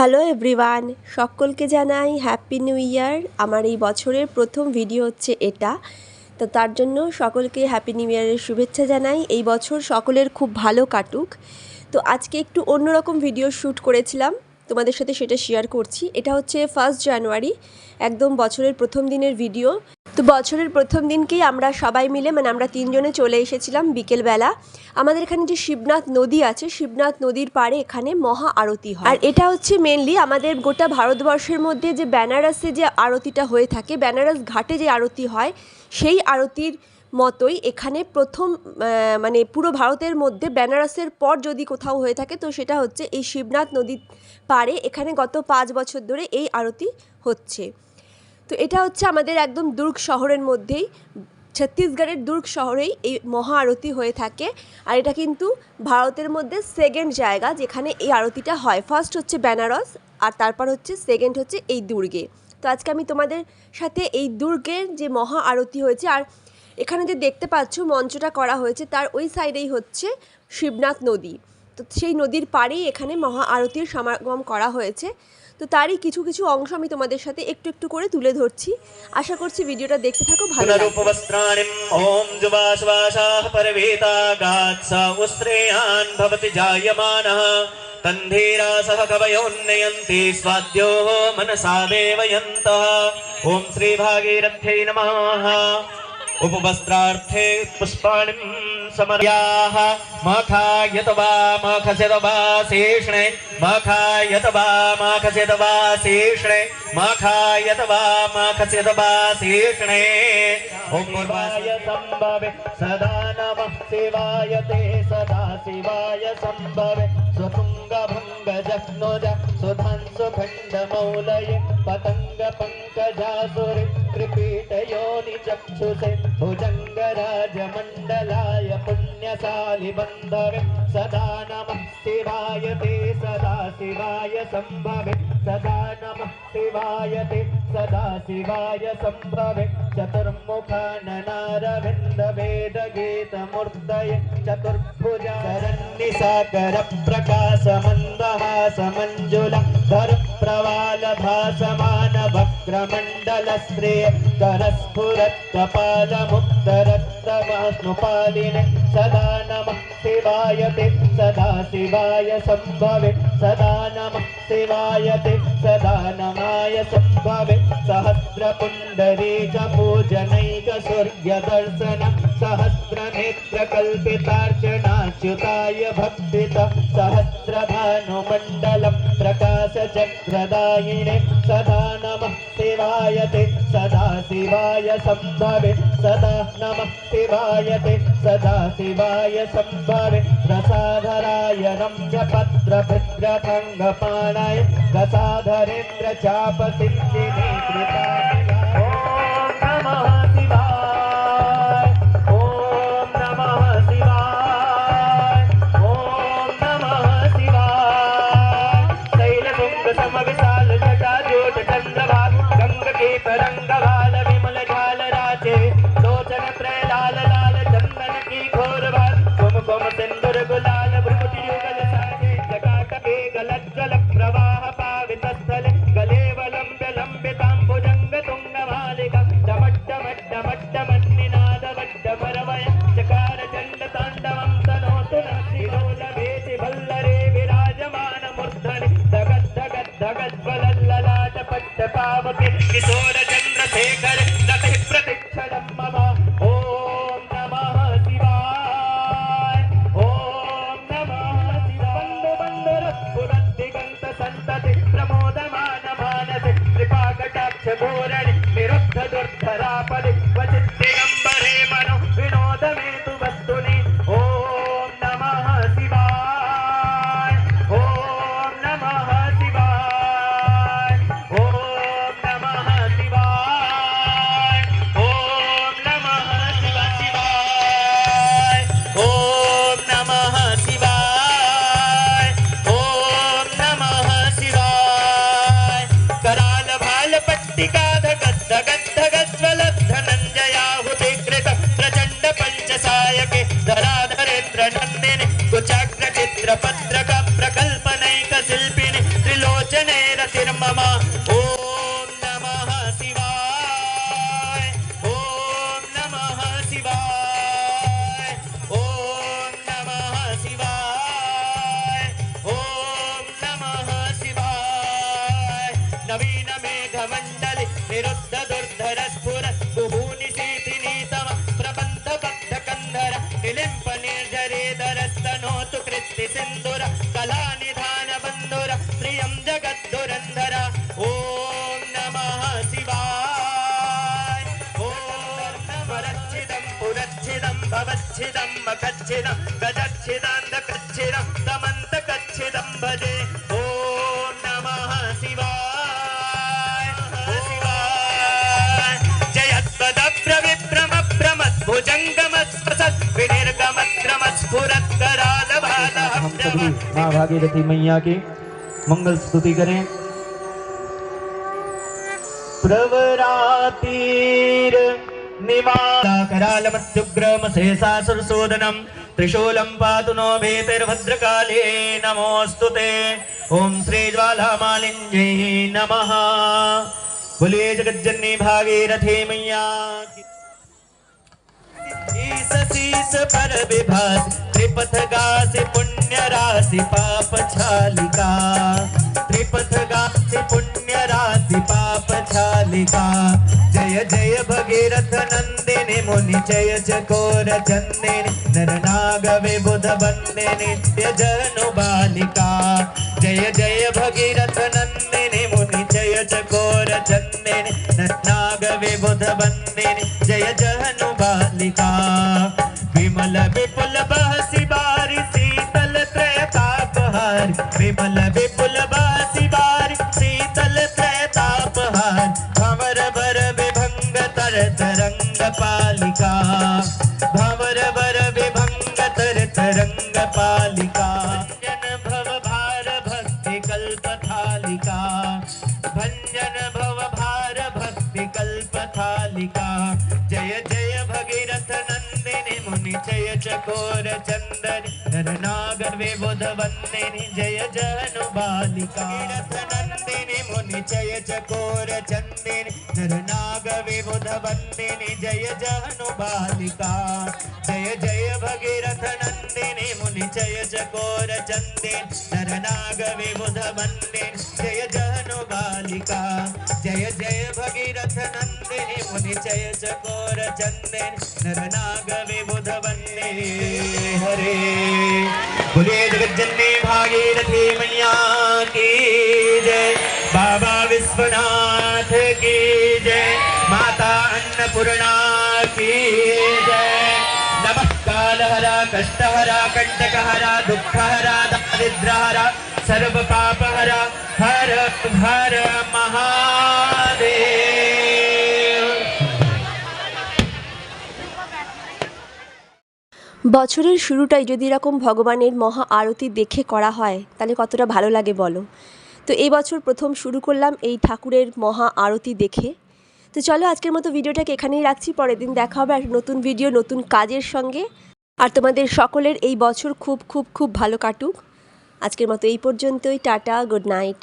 Hello everyone সকলকে জানাই happy new year আমার এই বছরের প্রথম ভিডিও হচ্ছে এটা। তো তার জন্য সকলকে হ্যাপি নিউ ইয়ারের শুভেচ্ছা জানাই। এই বছর সকলের খুব ভালো কাটুক। তো আজকে একটু অন্যরকম ভিডিও শ্যুট করেছিলাম। তোমাদের সাথে সেটা শেয়ার করছি। এটা হচ্ছে ফার্স্ট জানুয়ারি একদম বছরের প্রথম দিনের ভিডিও তো বছরের প্রথম দিনকেই আমরা সবাই মিলে মানে আমরা তিনজনে চলে এসেছিলাম বিকেলবেলা। আমাদের এখানে যে শিবনাথ নদী আছে, শিবনাথ নদীর পাড়ে এখানে মহা আরতি হয়। আর এটা হচ্ছে মেনলি আমাদের গোটা ভারতবর্ষের মধ্যে যে বেনারসে যে আরতিটা হয়ে থাকে, বেনারস ঘাটে যে আরতি হয়, সেই আরতির মতোই এখানে প্রথম মানে পুরো ভারতের মধ্যে বেনারসের পর যদি কোথাও হয়ে থাকে, তো সেটা হচ্ছে এই শিবনাথ নদীর পাড়ে। এখানে গত পাঁচ বছর ধরে এই আরতি হচ্ছে। তো এটা হচ্ছে আমাদের একদম দুর্গ শহরের মধ্যেই, ছত্তিশগড়ের দুর্গ শহরেই এই মহা আরতি হয়ে থাকে। আর এটা কিন্তু ভারতের মধ্যে সেকেন্ড জায়গা যেখানে এই আরতিটা হয়। ফার্স্ট হচ্ছে বেনারস আর তারপর হচ্ছে সেকেন্ড হচ্ছে এই দুর্গে। তো আজকে আমি তোমাদের সাথে এই দুর্গের যে মহা আরতি হয়েছে আর এখানে যে দেখতে পাচ্ছ মঞ্চটা করা হয়েছে তার ওই সাইডেই হচ্ছে শিবনাথ নদী। তো সেই নদীর পাড়েই এখানে মহা আরতির সমাগম করা হয়েছে। তো তারই কিছু কিছু অংশ আমি তোমাদের সাথে একটু একটু করে তুলে ধরছি আশা করছি ভিডিওটা দেখতে থাকো ভালো লাগবে पुनरुपवस्त्राणिम् ॐ जुवाश्वासाः परवेतागात् स उस्त्रेयान् भवति जायमानः तन्धीरासः कवयोन्नयन्ति स्वाद्योः मनसा देवयन्तः ॐ श्रीभागीरथ्यै नमः उपवस्त्रार्थे पुष्पाणिं समर्याः मखायत वा मखस्यत वा शेषणे मखायत वा मखस्यत वा शेषणे मखायत वा मखस्यत वा शेषणे ॐ पूर्वाय सम्भवे सदा नमः शिवाय ते, सदा शिवाय सम्भवे स्वतुङ्गभङ्गजह्नुज सुधांसुखण्डमौलये पतङ्ग कृपीडयोनि चक्षु सेम्भुजङ्गराजमण्डलाय पुण्यशालिमन्दर् सदा नमः शिवाय ते सदा शिवाय सम्भवे सदा नमः शिवाय ते सदा शिवाय सम्भवे चतुर्मुखाननारविन्दवेदगीतमूर्तये चतुर्भुजा शरन्निसाकर प्रकाशमन्दहासमञ्जुल कपालमुक्तरक्तमास्नुपालिने सदा नमः शिवाय ते सदा शिवाय सम्भवे सदा नमः शिवाय ते सदा नमाय सम्भवे सहस्रपुण्डरीकपूजनैक सूर्यदर्शन सहस्रनेत्रकल्पितार्चनाच्युताय भक्तित सहस्रभानुमण्डलं प्रकाशचक्रदायिने सदा नमः शिवाय ते सदा शिवाय सम्भवे सदा नमः शिवाय ते सदा शिवाय सम्भवे प्रसाधराय रम्यपत्रभद्रभङ्गपाणाय गसाधरेन्द्र कृता शिवाय। शैलशृङ्गसमविशाल जटाजूट चन्द्रभाग गङ्गकीपरङ्गभाल विमल రుచాగ్ర చిత్ర పత్రక ప్రకల్పనైక శిల్పిని త్రిలోచనే రతిర్మమ ఓం నమ శివాయ ఓం నమ శివాయ ఓం నమ శివాయ ఓం నమ శివాయ నవీన మేఘమండలి నిరుద్ధ कृत्ति सिन्दुर कलानिधान बन्धुर प्रियं जगद्दुरन्धर ॐ नमः शिवाय ॐ नमरच्छिदं पुरच्छिदं भवच्छिदं मखच्छिदं गजच्छिदान्धकच्छिदं तमन्तकच्छिदं भजे ॐ नमः शिवाय शिवाय जयत्पदप्रविभ्रमभ्रमद्भुजङ्गमस्पसत् हम सभी माँ भागीरथी मैया की मंगल स्तुति करें। प्रवरातीर निवाकरालमत्युग्रमशेषासुरसोदनं त्रिशूलं पातु नो भेतिर्भद्रकाले। नमोऽस्तु ते। ॐ श्रीज्वालामालिञ्जै नमः। बोलिए जगज्जननी भागीरथी मैया ईस शीस पर विभास, त्रिपथ गासे पुण्य राशि पाप छालिका। त्रिपथ गासे पुण्य राशि पाप छालिका। जय जय भगीरथ नंदिनी मुनि, जय चकोर चंदिनी। नर नाग विबुध बंदे नित्य जनु बालिका। जय जय भगीरथ नंदिनी मुनि, जय चकोर चंदिनी। नर नाग विबुध बंदिनी जय जनु बालिका। विमल विपुल थालिका जय जय भगीरथ नंदिनी मुनि, जय चकोर चंदन नर नागर विबुध वंदिनी, जय जनु बालिका। रथ जय चकोर चंदिनी, नर नाग विबुध वंदिनी, जय जनु बालिका। जय जय भगीरथ नंदिनी, मुनि जय चकोर चंदिन, नर नाग विबुध वंदिनी, जय जनु बालिका। जय जय भगीरथ नंदिनी, मुनि जय चकोर चंदन, नर नाग विबुध वंदे हरे। बोलिए जगज्जननी भागीरथी मैया की जय। विश्वनाथ की जय माता अन्नपूर्णा की जय नमः कालहरा कष्टहरा कंटकहरा दुःखहरा दारिद्रहरा सर्व पापहरा हर हर महादेव বছরের শুরুটাই যদি এরকম ভগবানের মহা আরতি দেখে করা হয় তাহলে কতটা ভালো লাগে বলো তো এই বছর প্রথম শুরু করলাম এই ঠাকুরের মহা আরতি দেখে। তো চলো আজকের মতো ভিডিওটাকে এখানেই রাখছি, পরের দিন দেখা হবে আর নতুন ভিডিও, নতুন কাজের সঙ্গে। আর তোমাদের সকলের এই বছর খুব খুব খুব ভালো কাটুক। আজকের মতো এই পর্যন্তই, টাটা, গুড নাইট।